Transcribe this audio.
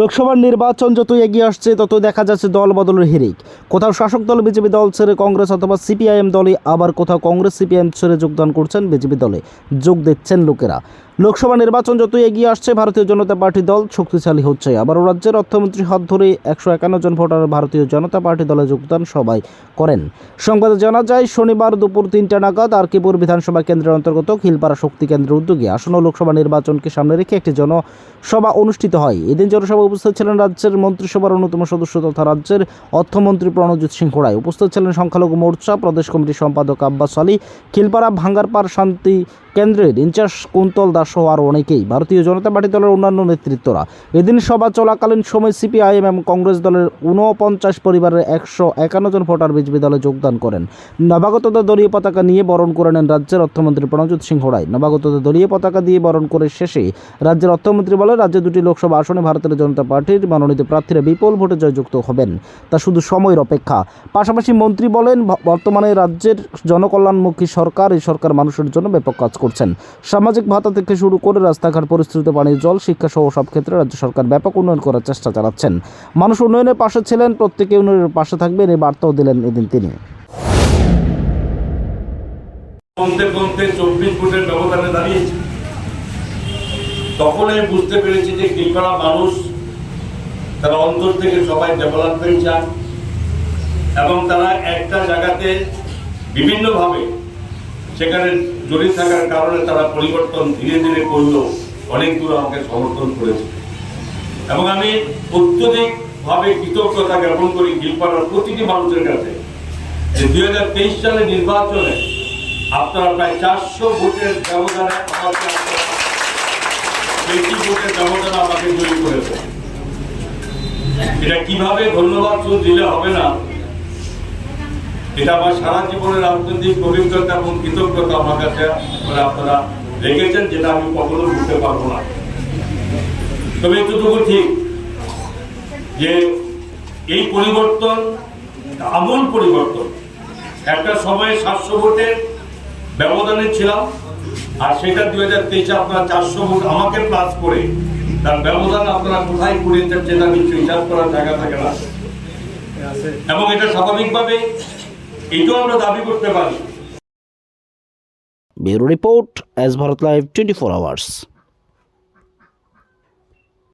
লোকসভার নির্বাচন যতই এগিয়ে আসছে তত দেখা যাচ্ছে দল বদলের হিরিক কোথাও শাসক দল, বিজেপি দল ছেড়ে কংগ্রেস অথবা সিপিআইএম দলে আবার কোথাও কংগ্রেস, সিপিআইএম ছেড়ে যোগদান করছেন বিজেপি দলে। যোগ দিচ্ছেন লোকেরা। লোকসভা নির্বাচন যতই এগিয়ে আসছে, ভারতীয় জনতা পার্টি দল শক্তিশালী হচ্ছে। আবারও রাজ্যের অর্থমন্ত্রী হাত ধরে একশো একান্ন জন ভোটার ভারতীয় জনতা পার্টি দলে যোগদান সবাই করেন। সংবাদে জানা যায়, শনিবার দুপুর তিনটা নাগাদ আরকিপুর বিধানসভা কেন্দ্রের অন্তর্গত খিলপাড়া শক্তি কেন্দ্রের উদ্যোগে আসন্ন লোকসভা নির্বাচনকে সামনে রেখে একটি জনসভা অনুষ্ঠিত হয়। এদিন জনসভা উপস্থিত ছিলেন রাজ্যের মন্ত্রিসভার অন্যতম সদস্য তথা রাজ্যের অর্থমন্ত্রী প্রণজিৎ সিং রায় উপস্থিত ছিলেন সংখ্যালঘু মোর্চা, প্রদেশ কমিটির সম্পাদক আব্বাস আলী, খিলপাড়া ভাঙ্গারপাড় শান্তি কেন্দ্রের ইনচার্জ কুন্তল দাস সহ আরও অনেকেই ভারতীয় জনতা পার্টি দলের অন্যান্য নেতৃত্বরা এদিন সভা চলাকালীন সময় সিপিআইএম এবং কংগ্রেস দলের ঊনপঞ্চাশ পরিবারের একশো একান্ন জন ভোটার দলে যোগদান করেন। নবাগতদের দলীয় পতাকা নিয়ে বরণ করে নেন রাজ্যের অর্থমন্ত্রী প্রণজিৎ সিংহ রায়। নবাগতদের দলীয় পতাকা দিয়ে বরণ করে শেষে রাজ্যের অর্থমন্ত্রী বলে রাজ্যে দুটি লোকসভা আসনে ভারতের জনতা পার্টির মনোনীত প্রার্থীরা বিপুল ভোটে জয়যুক্ত হবেন। তা শুধু সময়ের অপেক্ষা। পাশাপাশি মন্ত্রী বলেন বর্তমানে রাজ্যের জনকল্যাণমুখী সরকার, এই সরকার মানুষের জন্য ব্যাপক কাজ করছেন। সামাজিক ভাতা থেকে শুরু করে রাস্তাঘাট পরিস্থিতি পানীয় জল শিক্ষা সহ সব ক্ষেত্রে রাজ্য সরকার ব্যাপক উন্নয়ন করার চেষ্টা চালাচ্ছেন। মানুষ উন্নয়নের পাশে ছিলেন, প্রত্যেকে উন্নয়নের পাশে থাকবেন, এই বার্তাও দিলেন এদিন তিনি। কমতে কমতে চব্বিশ ফুটের ব্যবধানে দাঁড়িয়েছে। তখন আমি বুঝতে পেরেছি যে কৃপড়া মানুষ, তারা অন্তর থেকে সবাই ডেভেলপমেন্ট চান এবং তারা একটা জায়গাতে বিভিন্নভাবে সেখানে জড়িত থাকার কারণে তারা পরিবর্তন ধীরে ধীরে করলেও অনেক দূর আমাকে সমর্থন করেছে। এবং আমি অত্যধিক ভাবে কৃতজ্ঞতা জ্ঞাপন করি গিলপাড়ার প্রতিটি মানুষের কাছে যে দুই হাজার তেইশ সালে নির্বাচনে আপনারা প্রায় চারশো ভোটের ব্যবধানে আমাকে বেশি ভোটের ব্যবধানে আমাকে জয়ী করেছে। এটা কীভাবে ধন্যবাদ দিলে হবে না এটা আমার সারা জীবনের রাজনৈতিক অভিজ্ঞতা এবং কৃতজ্ঞতা আমার কাছে আপনারা রেখেছেন, যেটা আমি কখনো বুঝতে পারব না। তবে এতটুকু ঠিক যে এই পরিবর্তন আমূল পরিবর্তন। একটা সময়ে সাতশো ভোটের ব্যবধানে ছিলাম, আর সেটা দুই হাজার তেইশে আপনারা চারশো ভোট আমাকে প্লাস করে, তার ব্যবধান আপনারা কোথায় করিয়েছেন সেটা কিছু হিসাব করার জায়গা থাকে না। এবং এটা স্বাভাবিকভাবে এটাও আমরা দাবি করতে পারি। Bureau report S Bharat live twenty four hours.